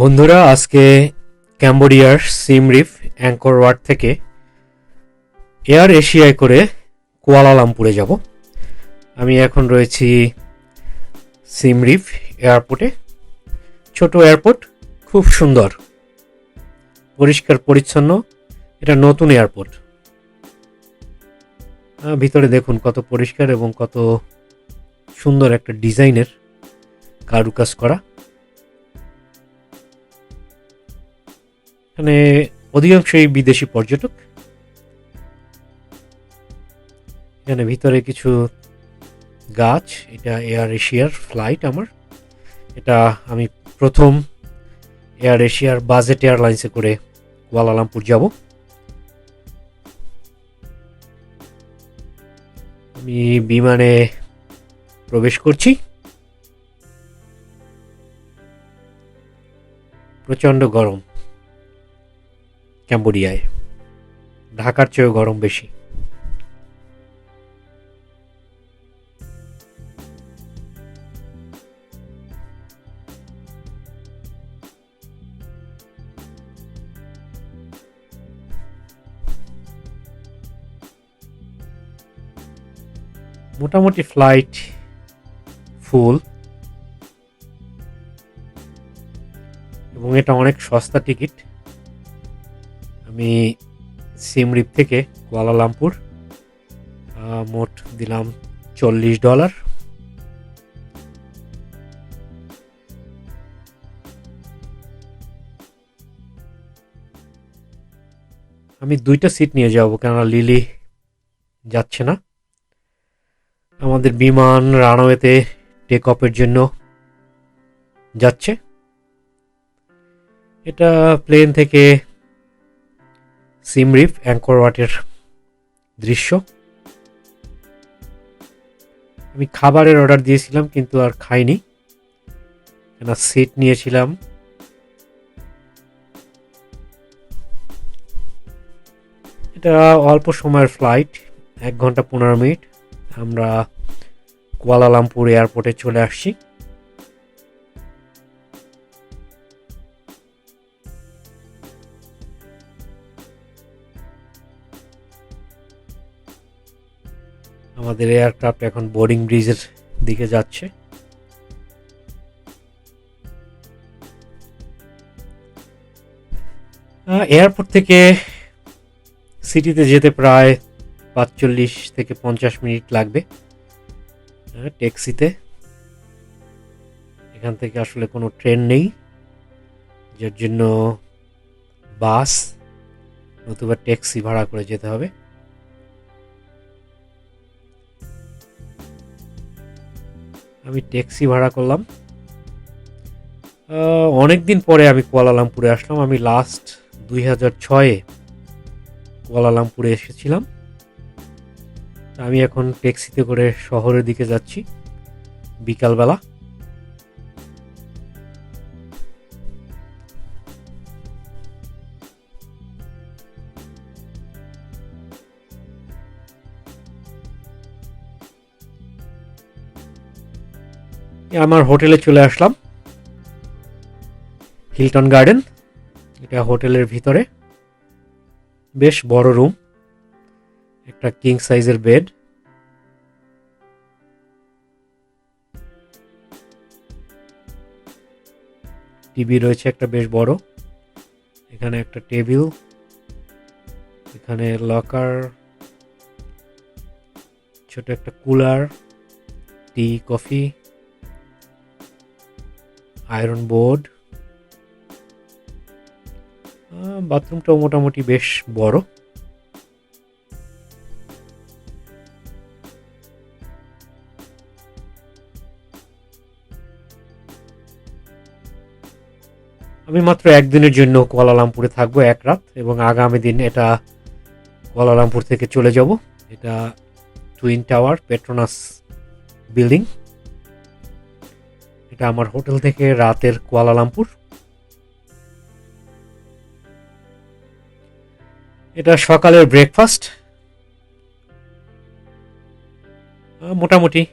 বন্ধুরা, আজকে ক্যাম্বোডিয়ার সিমরিফ অ্যাঙ্কর ওয়ার্ড থেকে এয়ার এশিয়ায় করে কুয়ালালামপুরে যাব। আমি এখন রয়েছি সিমরিফ এয়ারপোর্টে। ছোট এয়ারপোর্ট, খুব সুন্দর, পরিষ্কার, পরিচ্ছন্ন। এটা নতুন এয়ারপোর্ট। ভিতরে দেখুন কত পরিষ্কার এবং কত সুন্দর একটা ডিজাইনের কারুকাজ করা। এখানে অধিকাংশই বিদেশি পর্যটক। এখানে ভিতরে কিছু গাছ, এটা এয়ার এশিয়ার ফ্লাইট আমার। এটা আমি প্রথম এয়ার এশিয়ার বাজেট এয়ারলাইন্সে করে কুয়ালালামপুর যাব। আমি বিমানে প্রবেশ করছি। প্রচণ্ড গরম। ক্যাম্বোডিয়ায়। ঢাকার চেয়েও গরম বেশি। মোটামুটি ফ্লাইট ফুল এবং এটা অনেক সস্তা টিকিট আমি সিমরিপ থেকে কুয়ালালামপুর মোট দিলাম চল্লিশ ডলার। আমি দুইটা সিট নিয়ে যাব, কেননা লিলি যাচ্ছে না। আমাদের বিমান রানওয়েতে টেক অফের জন্য যাচ্ছে। এটা প্লেন থেকে সিমরিফ অ্যাঙ্কর ওয়াটের দৃশ্য। আমি খাবারের অর্ডার দিয়েছিলাম, কিন্তু আর খাইনি। কেন সিট নিয়েছিলাম। এটা অল্প সময়ের ফ্লাইট, এক ঘণ্টা পনেরো মিনিট। আমরা কুয়ালালামপুর এয়ারপোর্টে চলে আসছি। আমাদের এয়ারক্রাফট এখন বোর্ডিং ব্রিজের দিকে যাচ্ছে। এয়ারপোর্ট থেকে সিটিতে যেতে প্রায় পাঁচচল্লিশ থেকে পঞ্চাশ মিনিট লাগবে ট্যাক্সিতে এখান থেকে আসলে কোনো ট্রেন নেই, যার জন্য বাস নতুবা ট্যাক্সি ভাড়া করে যেতে হবে। আমি ট্যাক্সি ভাড়া করলাম। অনেক দিন পরে আমি কুয়ালালামপুরে আসলাম। আমি লাস্ট দুই হাজার ছয়ে কুয়ালালামপুরে এসেছিলাম। আমি এখন ট্যাক্সিতে করে শহরের দিকে যাচ্ছি। বিকালবেলা। আমার হোটেলে চলে আসলাম। হিলটন গার্ডেন, এটা হোটেলের ভিতরে। বেশ বড় রুম, একটা কিং সাইজের বেড টিভি রয়েছে একটা বেশ বড়। এখানে একটা টেবিল এখানে লকার ছোট একটা cooler tea coffee iron board. বাথরুমটাও মোটামুটি বেশ বড়। আমি মাত্র একদিনের জন্য কুয়ালালামপুরে থাকব এক রাত এবং আগামী দিন এটা কুয়ালালামপুর থেকে চলে যাব। এটা টুইন টাওয়ার, পেট্রোনাস বিল্ডিং। এটা আমার হোটেল থেকে রাতের কুয়ালালামপুর এটা সকালের ব্রেকফাস্ট। মোটামুটি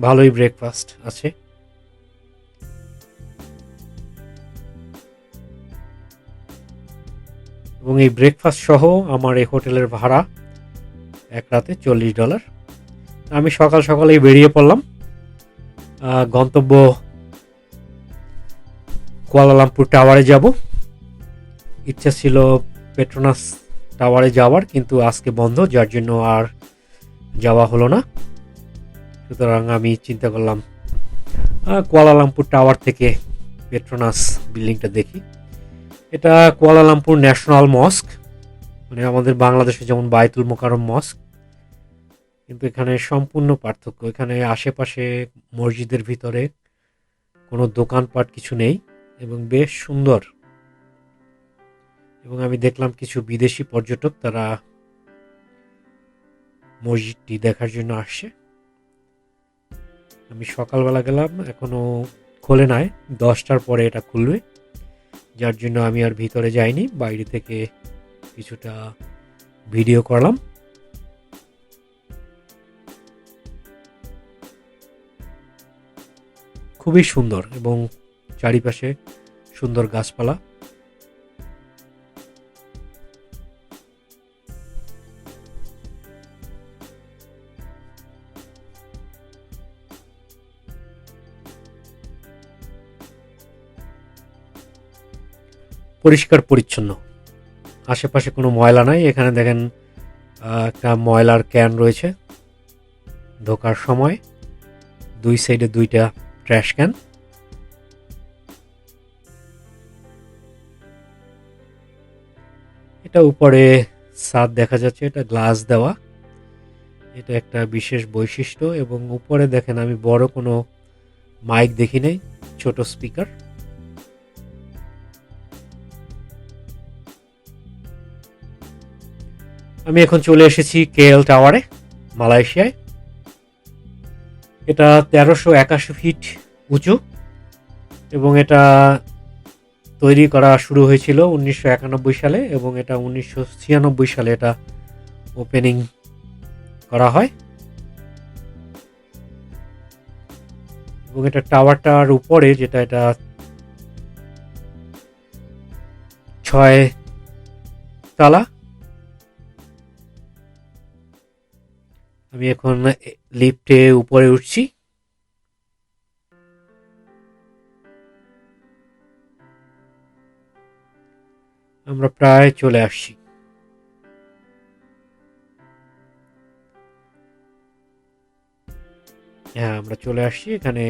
ভালোই ব্রেকফাস্ট আছে। এবং এই ব্রেকফাস্ট সহ আমার এই হোটেলের ভাড়া এক রাতে চল্লিশ ডলার। আমি সকাল সকালেই বেরিয়ে পড়লাম। গন্তব্য কুয়ালালামপুর টাওয়ারে যাব। ইচ্ছা ছিল পেট্রোনাস টাওয়ারে যাওয়ার, কিন্তু আজকে বন্ধ, যার জন্য আর যাওয়া হলো না। সুতরাং আমি চিন্তা করলাম কুয়ালালামপুর টাওয়ার থেকে পেট্রোনাস বিল্ডিংটা দেখি। এটা কুয়ালালামপুর ন্যাশনাল মস্ক মানে আমাদের বাংলাদেশে যেমন বায়তুল মোকারম মস্ক কিন্তু এখানে সম্পূর্ণ পার্থক্য। এখানে আশেপাশে মসজিদের ভিতরে কোনো দোকানপাট কিছু নেই এবং বেশ সুন্দর। এবং আমি দেখলাম কিছু বিদেশি পর্যটক তারা মসজিদটি দেখার জন্য আসছে। আমি সকালবেলা গেলাম, এখনও খোলে নাই। দশটার পরে এটা খুলবে। যার জন্য আমি আর ভিতরে যাইনি, বাইরে থেকে কিছুটা ভিডিও করলাম। খুবই সুন্দর এবং চারিপাশে সুন্দর গাছপালা। পরিষ্কার, পরিচ্ছন্ন। আশেপাশে কোনো ময়লা নাই। এখানে দেখেন একটা ময়লার ক্যান রয়েছে। ঢোকার সময় দুই সাইডে দুইটা ট্র্যাশ ক্যান এটা উপরে ছাদ দেখা যাচ্ছে, এটা গ্লাস দেওয়া। এটা একটা বিশেষ বৈশিষ্ট্য এবং উপরে দেখেন আমি বড় কোনো মাইক দেখি নাই, ছোট স্পিকার। আমি এখন চলে এসেছি কেএল টাওয়ারে, মালয়েশিয়ায়। এটা তেরোশো একাশি ফিট উঁচু এবং এটা তৈরি করা শুরু হয়েছিল উনিশশো একানব্বই সালে এবং এটা উনিশশো ছিয়ানব্বই সালে এটা ওপেনিং করা হয়। এবং এটা টাওয়ারটার উপরে যেটা এটা ছয় তালা আমি এখন লিফটে উপরে উঠছি। আমরা প্রায় চলে আসছি। হ্যাঁ আমরা চলে আসছি। এখানে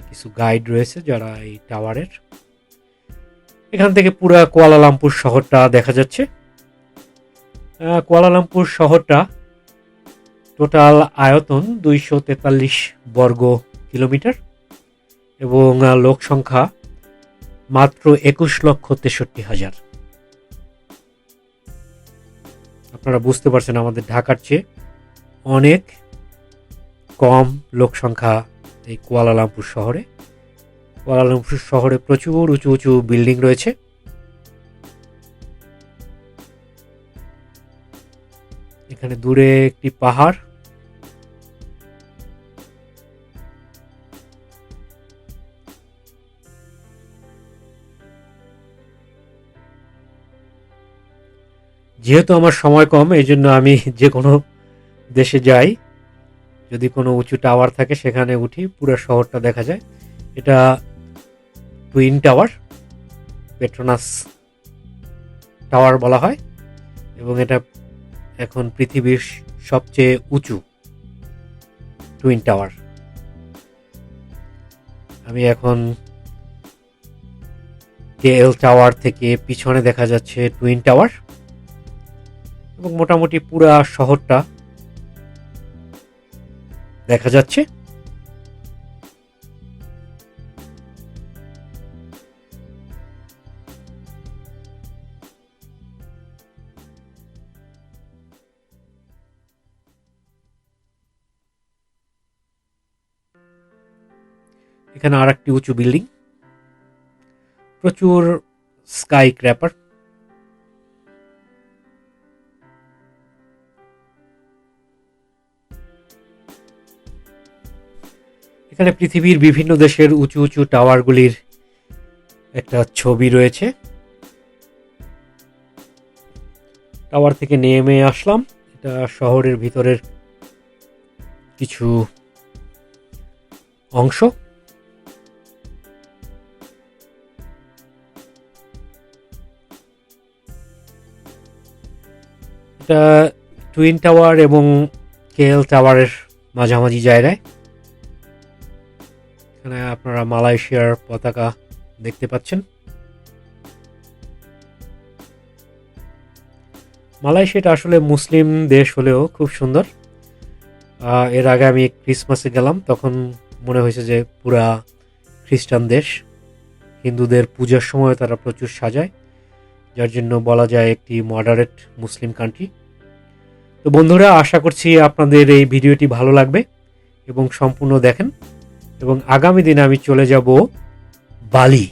কিছু গাইড রয়েছে যারা এই টাওয়ারের এখান থেকে পুরা কুয়ালালামপুর শহরটা দেখা যাচ্ছে। কুয়ালালামপুর শহরটা টোটাল আয়তন দুইশো তেতাল্লিশ বর্গ কিলোমিটার এবং লোক সংখ্যা মাত্র একুশ লক্ষ তেষট্টি হাজার। আপনারা বুঝতে পারছেন আমাদের ঢাকার চেয়ে অনেক কম লোক সংখ্যা এই কুয়ালালামপুর শহরে। কুয়ালালামপুর শহরে প্রচুর উঁচু উঁচু বিল্ডিং রয়েছে। এখানে দূরে একটি পাহাড় যেহেতু আমার সময় কম এই জন্য আমি যে কোনো দেশে যাই, যদি কোনো উঁচু টাওয়ার থাকে সেখানে উঠি, পুরো শহরটা দেখা যায়। এটা টুইন টাওয়ার, পেট্রোনাস টাওয়ার বলা হয়, এবং এটা এখন পৃথিবীর সবচেয়ে উঁচু টুইন টাওয়ার। আমি এখন কেএল টাওয়ার থেকে পিছনে দেখা যাচ্ছে টুইন টাওয়ার। এবং মোটামুটি পুরা শহরটা দেখা যাচ্ছে। এখানে আর একটি উঁচু বিল্ডিং। প্রচুর স্কাই ক্র্যাপার এখানে পৃথিবীর বিভিন্ন দেশের উঁচু উঁচু টাওয়ারগুলির একটা ছবি রয়েছে। টাওয়ার থেকে নেমে আসলাম। এটা শহরের ভিতরের কিছু অংশ। এটা টুইন টাওয়ার এবং কেএল টাওয়ারের মাঝামাঝি জায়গায়। আপনারা মালয়েশিয়ার পতাকা দেখতে পাচ্ছেন। মালয়েশিয়াটা আসলে মুসলিম দেশ হলেও খুব সুন্দর। এর আগে আমি ক্রিসমাসে গেলাম, তখন মনে হয়েছে যে পুরা খ্রিস্টান দেশ। হিন্দুদের পূজার সময় তারা প্রচুর সাজায়, যার জন্য বলা যায় একটি মডারেট মুসলিম কান্ট্রি তো বন্ধুরা, আশা করছি আপনাদের এই ভিডিওটি ভালো লাগবে এবং সম্পূর্ণ দেখেন। এবং আগামী দিনে আমি চলে যাব বালি।